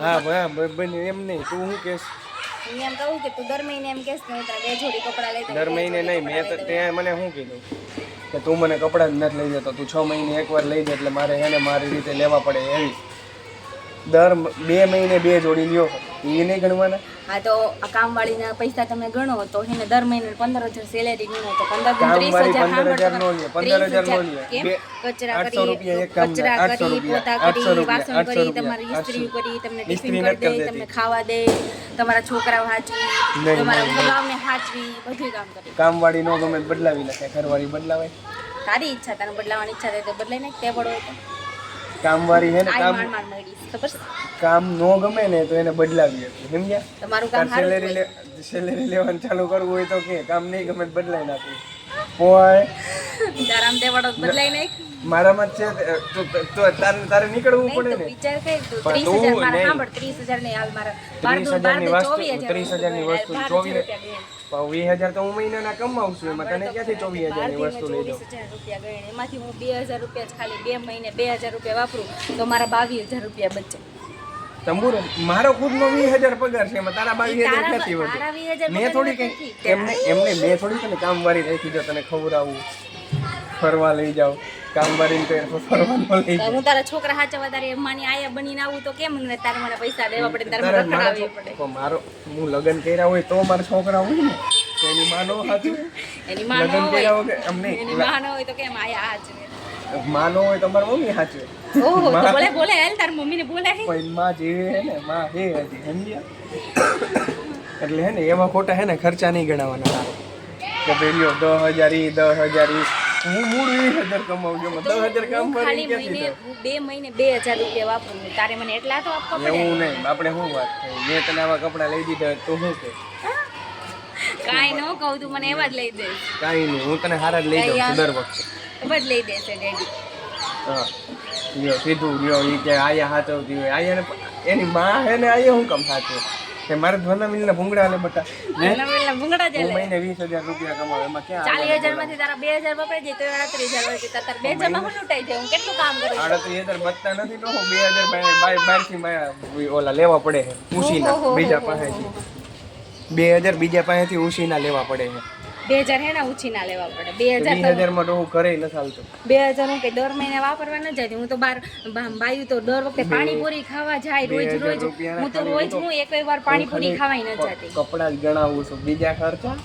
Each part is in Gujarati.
હા હા બની એમ નહીં. તું શું કહેશ? હું એમ કહું કે તું દર મહિને એમ કહેશ કે તારા બે જોડી કપડાં લઈ દર મહિને નહીં મેં તો કપડાં લઈ દઉં. તે મને શું કીધું? કે તું મને કપડાં જ નથી લઈ જતો તું છ મહિને એકવાર લઈ જાય એટલે મારે એને મારી રીતે લેવા પડે એવી. દર બે મહિને બે જોડી લ્યો એ નહીં ગણવાના? હા તો આ કામવાળીના પૈસા તમે ગણો તો એને દર મહિને પંદર હજાર સેલેરી ગણો તો પંદર ત્રીસ હજાર કચરા કરી કચરા કરી પોતા કરી વાસણ કરી તમારી ઇસ્ત્રી કરી તમને ટિફિન કરી દે તમને ખાવા દે તમારા છોકરાઓ હાચવી તમારા. ભગાવને હાચવી બધું કામ કરે. કામવાળી નો ગમે બદલાવી નાખે ઘરવાળી બદલાવાય તારી ઈચ્છા તને બદલાવાની ઈચ્છા થાય તો બદલાઈ નાખ તે પડો તો. કામવાળી હે ને કામ કામ નો ગમે ને તો એને બદલાવી હતી સમજ્યા? તમારું કામ સેલેરી સેલેરી લેવાનું ચાલુ કરવું હોય તો કે કામ નહીં ગમે બદલાઈ નાખવું હોય. આરામ દેવાડો બદલાઈ નાખ. છે તારે નીકળવું પડે ને? વિચાર કઈ તો 30000 મારા સાંભળ 30000 પણ વીસ હજાર તો હું મહિનાના કમાવું છું એમાં તને ક્યાંથી ચોવીસ હજારની વસ્તુ લઈ દઉં રૂપિયા. એમાંથી હું બે હજાર રૂપિયા જ ખાલી બે મહિને બે હજાર રૂપિયા વાપરું તો મારા બાવીસ હજાર રૂપિયા બચે. તંબુરો મારો ખુદનો વીસ હજાર પગાર છે એમાં તારા બાવીસ હજાર નથી હજાર મેં થોડી કઈ એમને એમને મેં થોડી તને કામવાળી રાખી જો તને ખવડાવું ફરવા લઈ જાવ કામવાળીને તો ફરવા ન લઈ તો હું તારા છોકરા હાચા વધારે માની આયા બનીને આવું તો કેમ ને તારે મને પૈસા દેવા પડે તારે મને તારા છો- પડે. તો મારો હું લગ્ન કર્યા હોય તો મારા છોકરા હોય ને. એની માનો હાચું એની માનો હોય. નહીં. એની માનો હોય તો કેમ આયા હાચ માનો હોય તો મારા મમ્મી હાચવે ઓહો તો બોલે બોલે હાલ તાર મમ્મીને બોલે હે. પણ માં જેવી હે ને માં હે હજી સમજ્યા એટલે હે ને એવા ખોટા હે ને ખર્ચા નહીં ગણાવવાના તારે. કે ભાઈ દસ હજાર ઈ દસ હજાર ઈ. હું મૂળ વીસ હજાર કમાવું છું. દસ હજાર કામ ખાલી મહિને હું બે મહિને બે હજાર રૂપિયા વાપરું છું. તારે મને એટલા તો આપવા પડે? એવું નહીં. આપણે શું વાત થઈ મેં તને આવા કપડાં લઈ દીધા તો શું કે? કાંઈ ન કહું તું મને એવા જ લઈ દઈશ કાંઈ નહીં. હું તને હારા જ લઈ જાઉં દર વખતે. એવા જ લઈ દેશે ડેડી. હા. લ્યો સીધું લ્યો એ કે આયા હાચવતી હોય. આયાને એની માં હે ને આયા હું કામ સાચવે કે મારે ધોના મિલના ભૂંગળા આલે બટા? પેલા પેલા ભૂંગળા જ મહિને વીસ હજાર રૂપિયા કમાવે એમાં ક્યાં 40000 માંથી તારા બે હજાર વપરાઈ જાય તો આડત્રીસ હજાર હોય તો તારા બે હજારમાં હું લૂંટાઈ જાય હું કેટલું કામ કરું? છું? આડત્રીસ હજાર બચતા નથી તો હું બે હજાર બારથી મારા ઓલા લેવા પડે છે ઉશીના બીજા પાસેથી. બે હજાર બીજા પાસેથી ઉશીના લેવા પડે છે. બે હજાર હે ને ઉછીના લેવા પડે. બે હજાર વીસ હજારમાં તો હું ઘરે નથી આવતો બે હજાર હું કે દર મહિને વાપરવા ન જાય હું તો બાર બાયુ તો દર વખતે પાણીપુરી ખાવા જાય રોજ રોજ. હું તો રોજ હું એક વાર પાણીપુરી ખાવાય ન જતી. કપડા જ ગણાવું છું. બીજા ખર્ચા?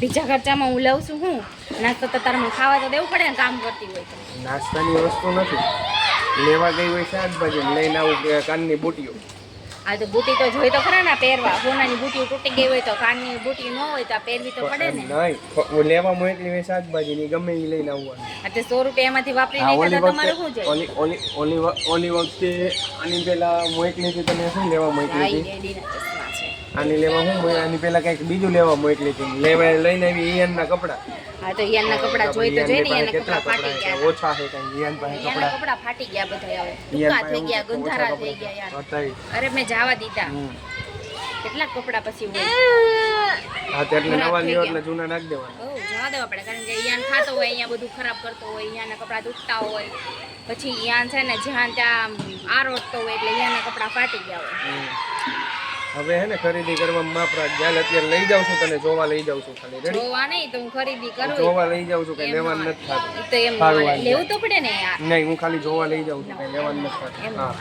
બીજા ખર્ચામાં હું લઉં છું હું. નાસ્તો તો તારે મને ખાવા તો દેવું પડે ને કામ કરતી હોય નાસ્તાની વસ્તુ નથી. લેવા ગઈ હોય શાકભાજી લઈને આવું કાનની બુટીઓ. આ તો બુટી તો જોઈ તો ખરા ને પહેરવા. સોનાની બુટી તૂટી ગઈ હોય તો કાનની બુટી ન હોય તો આ પહેરવી તો પડે ને. નહીં લેવા મોકલી હોય શાકભાજી ની ગમે એ લઈને આવવાનું આ તે સો રૂપિયા એમાંથી વાપરી હા, તો તમારે શું શું ઓલી ઓલી ઓલી ઓલી વખતે આની પેલા મોકલી હતી તમે શું લેવા મોકલી હતી? છે. આની લેવા હું આની પેલા કંઈક બીજું લેવા મોકલી હતી. લેવા લઈને આવી એના કપડા. હા તો યાનના કપડા જોઈ તો જોઈ ને ઈયાનની યાના કપડા ફાટી ગયા? ઓછા છે કઈ યાન પાસે કપડા? કપડા ફાટી ગયા બધા હવે. ટૂંકા થઈ ગયા ગંધારા થઈ ગયા યાર. અરે મેં જવા દીધા. કેટલા કપડા પછી હોય? હા તો એટલે નવા લ્યો એટલે જૂના નાખી દેવાના. જવા દેવા પડે કારણ કે યાન ખાતો હોય અહીંયા બધું ખરાબ કરતો હોય યાના કપડા તૂટતા હોય. પછી યાન છે ને જ્યાં ત્યાં આરોટતો હોય એટલે યાના કપડા ફાટી ગયા હોય. હવે હે ને ખરીદી કરવામાં માપ રાખ ચાલ અત્યારે લઈ જાઉં છું તને જોવા લઈ જાઉં છું ખાલી. રેડી જોવા નહીં તો હું ખરીદી કરું. જોવા લઈ જાઉં છું કઈ લેવાનું નથી થતું. તો એમ લેવું તો પડે ને યાર. નહીં હું ખાલી જોવા લઈ જાઉં છું કઈ લેવાનું નથી થતું. હા.